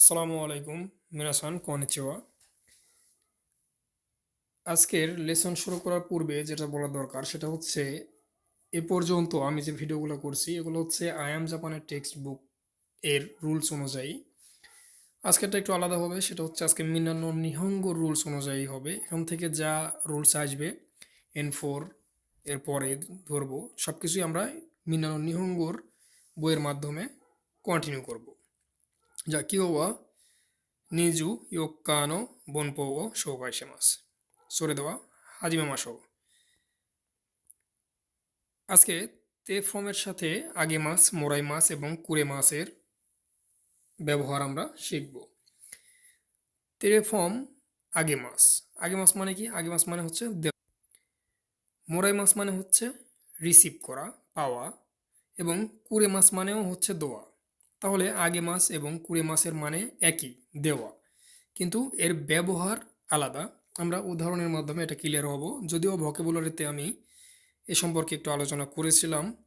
আসসালামু আলাইকুম মিনাসান কনেচিওয়া। আজকের লেসন শুরু করার পূর্বে যেটা বলা দরকার, সেটা হচ্ছে এ পর্যন্ত আমি যে ভিডিওগুলো করছি, এগুলো হচ্ছে আই এম জাপানের টেক্সট বুক এর রুলস অনুযায়ী। আজকেরটা একটু আলাদা হবে, সেটা হচ্ছে আজকে মিনান্ন নিহঙ্গ রুলস অনুযায়ী হবে। এখান থেকে যা রুলস আসবে এন ফোর এর পরে ধরবো সব কিছুই আমরা মিনান্ন নিহঙ্গর বইয়ের মাধ্যমে কন্টিনিউ করব। 자키오 와 니주 요카노 본포 সরে দেওয়া 소레도와 하지메마쇼. আজকে তে ফর্মের সাথে আগে মাছ মোরাই মাছ এবং কুড়ে মাছের ব্যবহার আমরা শিখব। তে ফর্ম আগে মাছ। আগে মাছ মানে কি? আগে মাছ মানে হচ্ছে মোরাই মাছ মানে হচ্ছে রিসিভ করা, পাওয়া এবং কুড়ে মাছ মানেও হচ্ছে দোয়া। তাহলে আগে মাস এবং কুড়ি মাসের মানে একই, দেওয়া। কিন্তু এর ব্যবহার আলাদা। আমরা উদাহরণের মাধ্যমে এটা ক্লিয়ার হব। যদিও ভকেবুলারিতে আমি এ সম্পর্কে একটু আলোচনা করেছিলাম।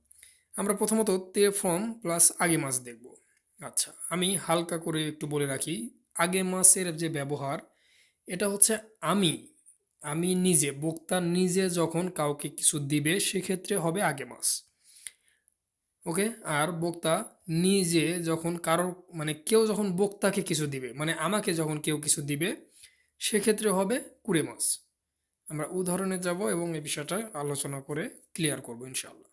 আমরা প্রথমত তে, ফর্ম প্লাস আগে মাস দেখব। আচ্ছা আমি হালকা করে একটু বলে রাখি। আগে মাসের যে ব্যবহার, এটা হচ্ছে আমি। আমি নিজে, বক্তা নিজে যখন কাউকে কিছু দিবে, সেক্ষেত্রে হবে আগে মাস ওকে? আর বক্তা নিজে যখন কারোর মানে কেউ যখন বক্তাকে কিছু দিবে মানে আমাকে যখন কেউ কিছু দিবে, সেক্ষেত্রে হবে কুড়ে মাস। আমরা উদাহরণে যাব এবং এই বিষয়টা আলোচনা করে ক্লিয়ার করব ইনশাল্লাহ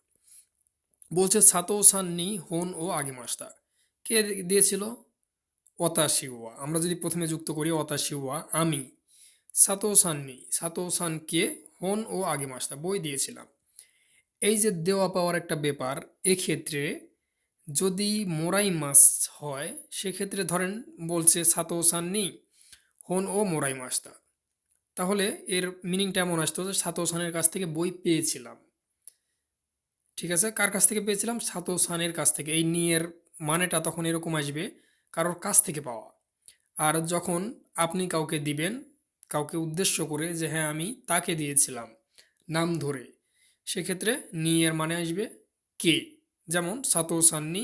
বলছে, সাতো সান্নি হোন ও আগে মাসটা কে দিয়েছিল? অতাশিওয়া। আমরা যদি প্রথমে যুক্ত করি, অতাশিওয়া, আমি। সাতো সান্নি। সাতো সানকে হোন ও আগে মাসটা বই দিয়েছিলাম। এই যে দেওয়া পাওয়ার একটা ব্যাপার, এক্ষেত্রে যদি মোরাই মাস হয়, সেক্ষেত্রে ধরেন বলছে সাতো সান্নি হন ও মোরাই মাসটা তাহলে এর মিনিংটা এমন আসতো যে সাতো সানের কাছ থেকে বই পেয়েছিলাম। ঠিক আছে? কার কাছ থেকে পেয়েছিলাম? সাতো সানের কাছ থেকে। এই নিয়ের মানেটা তখন এরকম আসবে, কারোর কাছ থেকে পাওয়া। আর যখন আপনি কাউকে দিবেন, কাউকে উদ্দেশ্য করে যে হ্যাঁ আমি তাকে দিয়েছিলাম, নাম ধরে। সেক্ষেত্রে নি এর মানে আসবে কে। যেমন, সাতো সান্নি,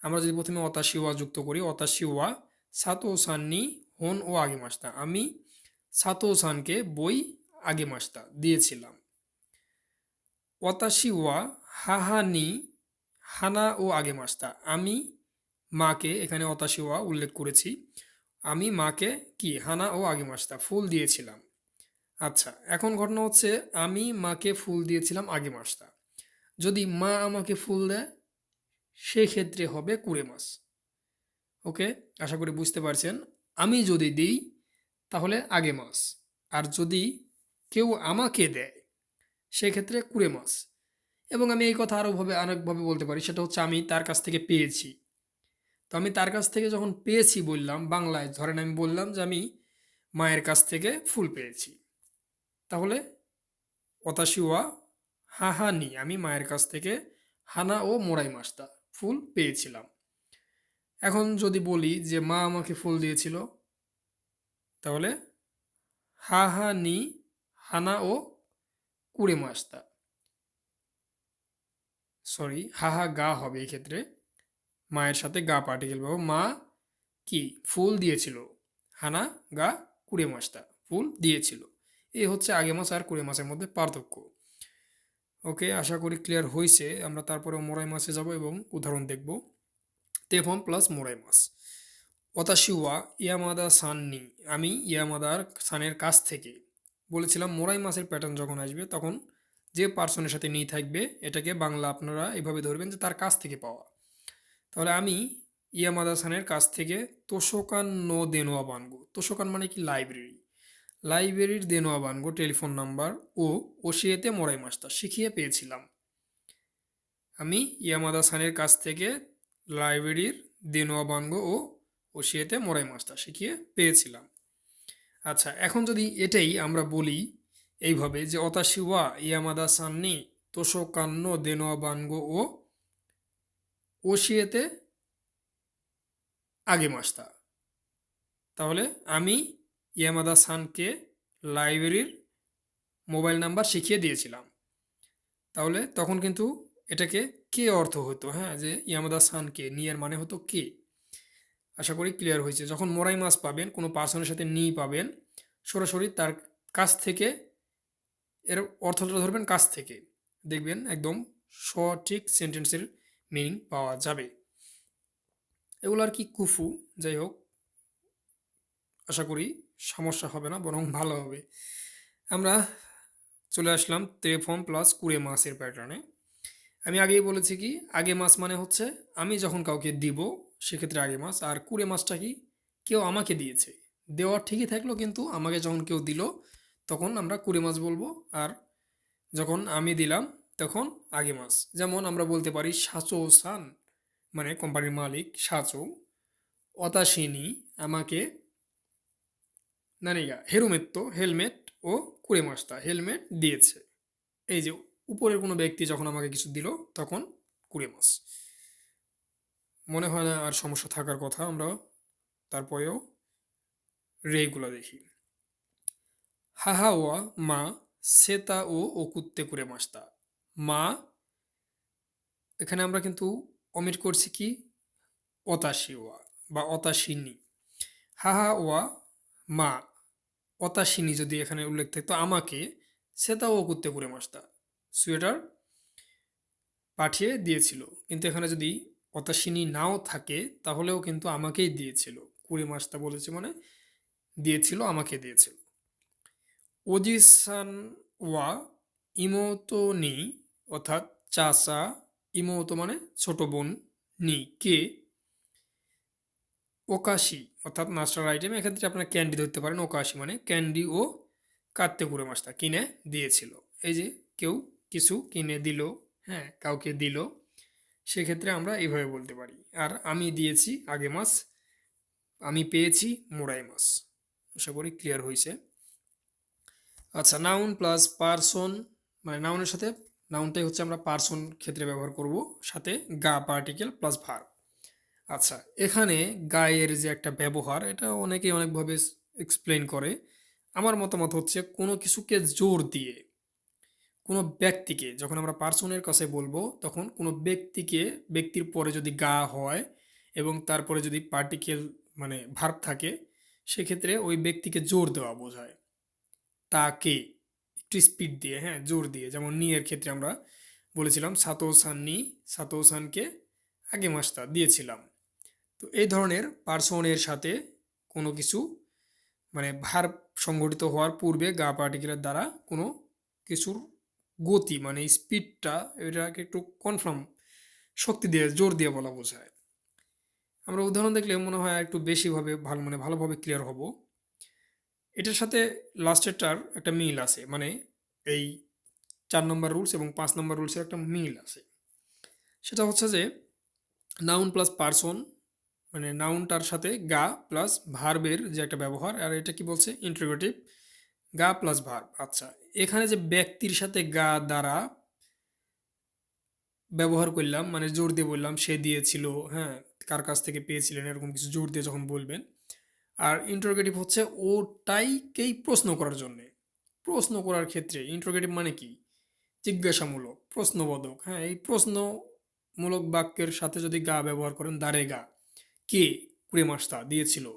আমরা যদি প্রথমে অতাশিওয়া যুক্ত করি অতাশিওয়া সাতো সান্নি, হন ও আগে মাসটা আমি সাতো সানকে বই আগে মাসটা দিয়েছিলাম। অতাশিওয়া হাহানি হানা ও আগে মাসটা আমি মাকে এখানে অতাশিওয়া উল্লেখ করেছি। আমি মাকে কি হানা ও আগে মাসটা ফুল দিয়েছিলাম। আচ্ছা এখন ঘটনা হচ্ছে আমি মাকে ফুল দিয়েছিলাম আগে মাসটা। যদি মা আমাকে ফুল দেয়, সেক্ষেত্রে হবে কুড়ে মাস। ওকে? আশা করি বুঝতে পারছেন। আমি যদি দিই, তাহলে আগে মাস। আর যদি কেউ আমাকে দেয়, সেক্ষেত্রে কুড়ে মাস। এবং আমি এই কথা আরোভাবে অনেকভাবে বলতে পারি। সেটা হচ্ছে আমি তার কাছ থেকে পেয়েছি। তো আমি তার কাছ থেকে যখন পেয়েছি বললাম, বাংলায় ধরেন আমি বললাম যে আমি মায়ের কাছ থেকে ফুল পেয়েছি। তাহলে অতাশিওয়া হাহানি আমি মায়ের কাছ থেকে হানা ও মোড়াই মাসটা ফুল পেয়েছিলাম। এখন যদি বলি যে মা আমাকে ফুল দিয়েছিল, তাহলে হাহানি হানা ও কুড়ে মাসটা সরি হাহা গা হবে এই ক্ষেত্রে মায়ের সাথে গা পার্টিকেল পাবো। মা কি? ফুল দিয়েছিল। হানা গা কুড়ে মাসটা ফুল দিয়েছিল। এই হচ্ছে আগে মাছ আর কুড়ি মাসের মধ্যে পার্থক্য। ওকে আশা করি ক্লিয়ার হয়েছে আমরা তারপরে মোরাই মাসে যাব এবং উদাহরণ দেখব। তেফম প্লাস মোরাই মাস অতাশিওয়া ইয়ামাদা সাননি। আমি ইয়ামাদার সানের কাছ থেকে বলেছিলাম, মোরাই মাছের প্যাটার্ন যখন আসবে তখন যে পার্সনের সাথে নিয়ে থাকবে, এটাকে বাংলা আপনারা এভাবে ধরবেন যে তার কাছ থেকে পাওয়া। তাহলে আমি ইয়ামাদা সানের কাছ থেকে তোষকান নো দেনোয়া বানগো তোষকান মানে কি? লাইব্রেরি লাইব্রেরির দেনোয়া বানগো টেলিফোন নাম্বার ও ওসিয়েতে মোরাই মাস্টার শিখিয়ে পেয়েছিলাম। আমি ইয়ামাদা সানের কাছ থেকে লাইব্রেরির দেনোয়া বানগো ও ওসিয়েতে মোরাই মাস্টার শিখিয়ে পেয়েছিলাম। আচ্ছা এখন যদি এটাই আমরা বলি এইভাবে যে অতাশিওয়া ইয়ামাদা সান্নি তোষো কান্ন দেনোয়া বানগো ও ওসিয়েতে আগে মাস্তা তাহলে আমি ইয়ামাদা সানকে লাইব্রেরির মোবাইল নাম্বার শিখিয়ে দিয়েছিলাম। তাহলে তখন কিন্তু এটাকে কে অর্থ হতো হ্যাঁ? যে ইয়ামাদা সানকে নিয়ার মানে হতো কে? আশা করি ক্লিয়ার হয়েছে। যখন মোরাই মাছ পাবেন, কোনো পার্সনের সাথে নি পাবেন, সরাসরি তার কাছ থেকে, এর অর্থটা ধরবেন কাছ থেকে। দেখবেন একদম সঠিক সেন্টেন্সের মিনিং পাওয়া যাবে। এগুলো আর কি কুফু? যাই হোক, আশা করি সমস্যা হবে না, বরং ভালো হবে। আমরা চলে আসলাম তেফর্ম প্লাস কুড়ে মাসের প্যাটার্নে আমি আগেই বলেছি কি, আগে মাস মানে হচ্ছে আমি যখন কাউকে দিব, সেক্ষেত্রে আগে মাস, আর কুড়ে মাসটা কি, কেউ আমাকে দিয়েছে। দেওয়া ঠিকই থাকল, কিন্তু আমাকে যখন কেউ দিল, তখন আমরা কুড়ে মাস বলব, আর যখন আমি দিলাম, তখন আগে মাস। যেমন আমরা বলতে পারি, সাচো সান মানে কোম্পানির মালিক, সাচো অতাশিনী আমাকে নানিগা হেরুমেত্তো হেলমেট ও কুড়ে মাসটা হেলমেট দিয়েছে। এই যে উপরের কোনো ব্যক্তি যখন আমাকে কিছু দিল, তখন কুড়ে মাস। মনে হয় না আর সমস্যা থাকার কথা, আমরা তারপরেও রেগুলো দেখি। হাহা ওয়া মা সেতা ও ওকুত্তে কুড়ে মাসটা মা, এখানে আমরা কিন্তু অমিট করছি কি? অতাশি ওয়া বা অতাশিনী। হাহা ওয়া মা অতাশিনী যদি এখানে উল্লেখ থাকতো আমাকে সেটাও করতে করে মাসটা সোয়েটার পাঠিয়ে দিয়েছিল। কিন্তু এখানে যদি অতাশিনী নাও থাকে, তাহলেও কিন্তু আমাকেই দিয়েছিল। কুড়ি মাসটা বলেছে মানে দিয়েছিল, আমাকে দিয়েছিল। ওজিসান ওয়া ইমোতো নি, অর্থাৎ চাচা ইমোতো মানে ছোট বোন নি, কে ওকাশি, অর্থাৎ নাস্টার আইটেম। এক্ষেত্রে আপনার ক্যান্ডি ধরতে পারেন, ওকাশি মানে ক্যান্ডি ও কাত্তে কুড়ে মাছটা কিনে দিয়েছিল। এই যে কেউ কিছু কিনে দিল হ্যাঁ কাউকে দিল, সেক্ষেত্রে আমরা এইভাবে বলতে পারি। আর আমি দিয়েছি আগে মাস আমি পেয়েছি মোড়াই মাছ। আশা করি ক্লিয়ার হয়েছে আচ্ছা নাউন প্লাস পার্সন মানে নাউনের সাথে নাউনটাই হচ্ছে আমরা পার্সন ক্ষেত্রে ব্যবহার করব, সাথে গা পার্টিকেল প্লাস ভার আচ্ছা এখানে গায়ের যে একটা ব্যবহার, এটা অনেকেই অনেকভাবে এক্সপ্লেন করে। আমার মতামত হচ্ছে কোনো কিছুকে জোর দিয়ে, কোনো ব্যক্তিকে, যখন আমরা পার্সনের কাছে বলব, তখন কোনো ব্যক্তিকে, ব্যক্তির পরে যদি গা হয় এবং তারপরে যদি পার্টিকেল মানে ভার্ব থাকে, সেক্ষেত্রে ওই ব্যক্তিকে জোর দেওয়া বোঝায়। তাকে একটু স্পিড দিয়ে হ্যাঁ জোর দিয়ে। যেমন নিয়ের ক্ষেত্রে আমরা বলেছিলাম, সাতোসান নি, সাতোসানকে আগে মাসটা দিয়েছিলাম। তো এই ধরনের পার্সনের সাথে কোনো কিছু মানে ভার সংগঠিত হওয়ার পূর্বে গা পার্টিকেলের দ্বারা কোনো কিছুর গতি মানে স্পিডটা এটাকে একটু কনফার্ম শক্তি দিয়ে, জোর দিয়ে বলা বোঝায়। আমরা উদাহরণ দেখলে মনে হয় একটু বেশিভাবে ভালো মানে ভালোভাবে ক্লিয়ার হব। এটার সাথে লাস্টেরটার একটা মিল আছে মানে এই চার নম্বর রুলস এবং পাঁচ নম্বর রুলসের একটা মিল আছে। সেটা হচ্ছে যে নাউন প্লাস পার্সন মানে নাউনটার সাথে গা প্লাস ভার্বের যে একটা ব্যবহার, আর এটা কি বলছে? ইন্টারোগেটিভ গা প্লাস ভার্ব আচ্ছা এখানে যে ব্যক্তির সাথে গা দ্বারা ব্যবহার করলাম মানে জোর দিয়ে বললাম, সে দিয়েছিল হ্যাঁ কার কাছ থেকে পেয়েছিলেন, এরকম কিছু জোর দিয়ে যখন বলবেন। আর ইন্টারোগেটিভ হচ্ছে ওটাইকেই প্রশ্ন করার জন্যে। প্রশ্ন করার ক্ষেত্রে ইন্টারোগেটিভ মানে কি? জিজ্ঞাসামূলক, প্রশ্নবোধক হ্যাঁ এই প্রশ্নমূলক বাক্যের সাথে যদি গা ব্যবহার করেন দাঁড়ে গা। কে কুড়ি মাসটা দিয়েছিল।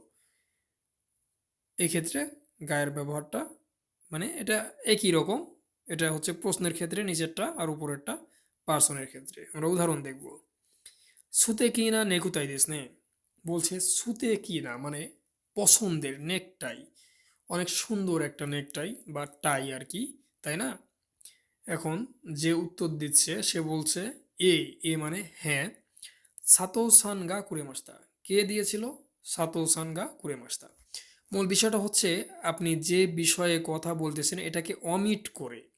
এক্ষেত্রে গায়ের ব্যবহারটা মানে এটা একই রকম, এটা হচ্ছে প্রশ্নের ক্ষেত্রে নিচেরটা আর উপরেরটা পার্সনের ক্ষেত্রে। আমরা উদাহরণ দেখব। সুতে কি না নেকুতাই দিস নে? বলছে সুতে কি না মানে পছন্দের নেকটাই। অনেক সুন্দর একটা নেকটাই বা টাই আর কি, তাই না? এখন যে উত্তর দিচ্ছে সে বলছে এ এ মানে হ্যাঁ। সাতো সান গা কুড়ে মাসটা কে দিয়েছিল? সাতো সান গা কুড়ে মাসটা মূল বিষয়টা হচ্ছে, আপনি যে বিষয়ে কথা বলতেছেন, এটাকে অমিট করে,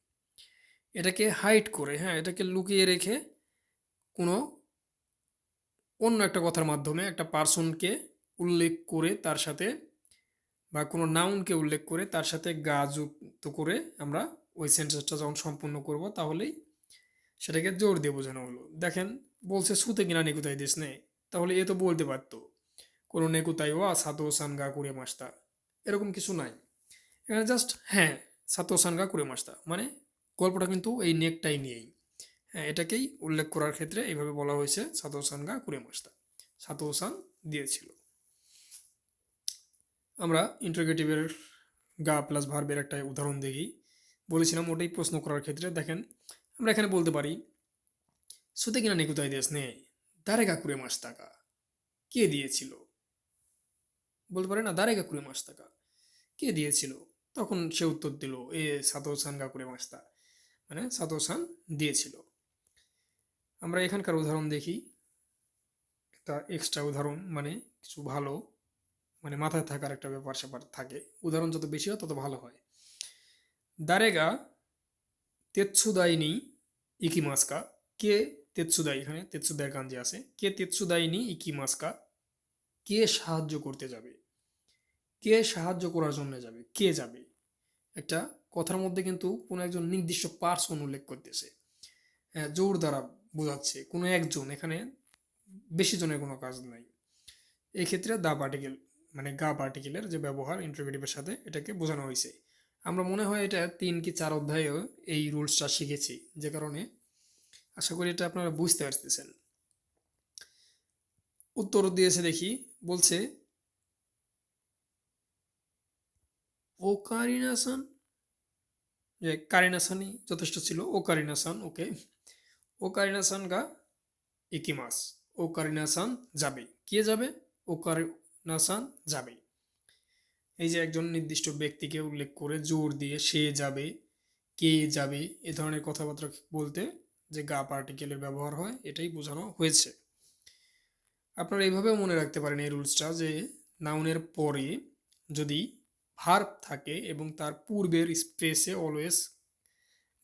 এটাকে হাইট করে হ্যাঁ এটাকে লুকিয়ে রেখে কোনো অন্য একটা কথার মাধ্যমে একটা পার্সনকে উল্লেখ করে তার সাথে বা কোনো নাউনকে উল্লেখ করে তার সাথে গা যুক্ত করে আমরা ওই সেন্টেন্সটা যখন সম্পূর্ণ করব, তাহলেই সেটাকে জোর দিয়ে বোঝানো হলো। দেখেন, বলছে, সুতে কিনা নেকুতাই দিস নে তাহলে এ তো বলতে পারতো, কোনো নেকুতাই ওয়া সাতো সানগা কুড়ে মাসটা এরকম কিছু নাই। এখানে জাস্ট হ্যাঁ সাতো সানগা কুড়ে মাস্তা। মানে গল্পটা কিন্তু এই নেকটাই নিয়েই। হ্যাঁ এটাকেই উল্লেখ করার ক্ষেত্রে এইভাবে বলা হয়েছে, সাতো সানগা কুড়ে মাস্তা। সাতো সান দিয়েছিল। আমরা ইন্টারোগেটিভের গা প্লাস ভার্বের একটা উদাহরণ দেখি। বলেছিলাম ওটাই প্রশ্ন করার ক্ষেত্রে, দেখেন, আমরা এখানে বলতে পারি, সুতে কিনা নেকুতাই দেশ নে? দারেগা কুড়ে মাস টাকা। কে দিয়েছিল? বলতে পারে না, দারেগা কুড়ে মাস টাকা। কে দিয়েছিল? তখন সে উত্তর দিল, এ সাতো সান গা কুড়ে মাসটা মানে সাতো সান দিয়েছিল। আমরা এখানকার উদাহরণ দেখি। একটা এক্সট্রা উদাহরণ মানে কিছু ভালো মানে মাথায় থাকার একটা ব্যাপার স্যাপার থাকে। উদাহরণ যত বেশি হয় তত ভালো হয়। দারেগা তেৎসুদাইনি ইকিমাস্কা, কে তেৎসুদাই এখানে তেৎসুদাই গাঞ্জি আছে। কে তেৎসুদাইনি ইকিমাস্কা কে সাহায্য করতে যাবে? কে সাহায্য করার জন্য যাবে? কে যাবে? একটা কথার মধ্যে কিন্তু কোনো একজন নির্দিষ্ট পার্সন উল্লেখ করতেছে। জোর দ্বারা বোঝাচ্ছে, কোনো একজন, এখানে বেশি জনের কোনো কাজ নাই। এই ক্ষেত্রে দা পার্টিকেল মানে গা পার্টিকেলের যে ব্যবহার ইন্টারোগেটিভের সাথে এটাকে বোঝানো হয়েছে। আমরা মনে হয় এটা তিন কি চার অধ্যায়েও এই রুলসটা শিখেছি, যে কারণে আশা করি এটা আপনারা বুঝতে পারতেছেন। উত্তর দিয়েছে দেখি, বলছে ও কারিনাসান যে কারিনাসানই যথেষ্ট ছিল ও কারিনাসান ওকে। ও কারিনাসান গা ইকিমাস ও কারিনাসান যাবে। কে যাবে? ও কারিনাসান যাবে। এই যে একজন নির্দিষ্ট ব্যক্তিকে উল্লেখ করে জোর দিয়ে সে যাবে, কে যাবে, এ ধরনের কথাবার্তা বলতে যে গা পার্টিকেলের ব্যবহার হয়, এটাই বোঝানো হয়েছে। আপনারা এইভাবেও মনে রাখতে পারেন এই রুলসটা যে নাউনের পরে যদি ভার্ব থাকে এবং তার পূর্বের স্পেসে অলওয়েজ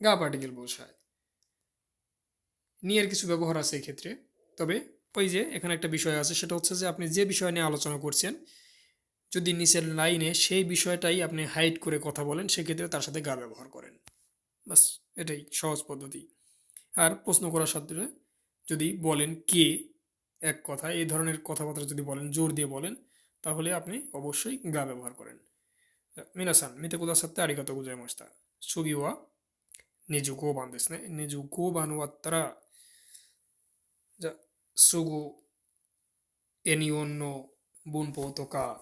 গা পার্টিকেল বোঝায় নিয়ের কিছু ব্যবহার আছে এক্ষেত্রে। তবে ওই যে এখানে একটা বিষয় আছে, সেটা হচ্ছে যে আপনি যে বিষয় নিয়ে আলোচনা করছেন, যদি নিচের লাইনে সেই বিষয়টাই আপনি হাইড করে কথা বলেন, সেক্ষেত্রে তার সাথে গা ব্যবহার করেন। বাস এটাই সহজ পদ্ধতি। আর প্রশ্ন করার সাথে যদি বলেন কে এক কথা, এই ধরনের কথাবার্তা যদি বলেন, জোর দিয়ে বলেন, তাহলে আপনি অবশ্যই গা ব্যবহার করেন। মিনাসান মিতে কোদার সাথে আরিগত গুজায় মস্তা সুগি ওয়া নিজু গো বান দেশ নিজু গো বানুয়াত্তারা। যা, সুগু এনি অন্য বুন পোতকা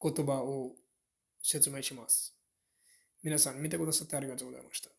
কতবা ও সেচমাইশি মাস মিনাসান মিতে কোদার সাথে আরিগত গুজায় মস্তা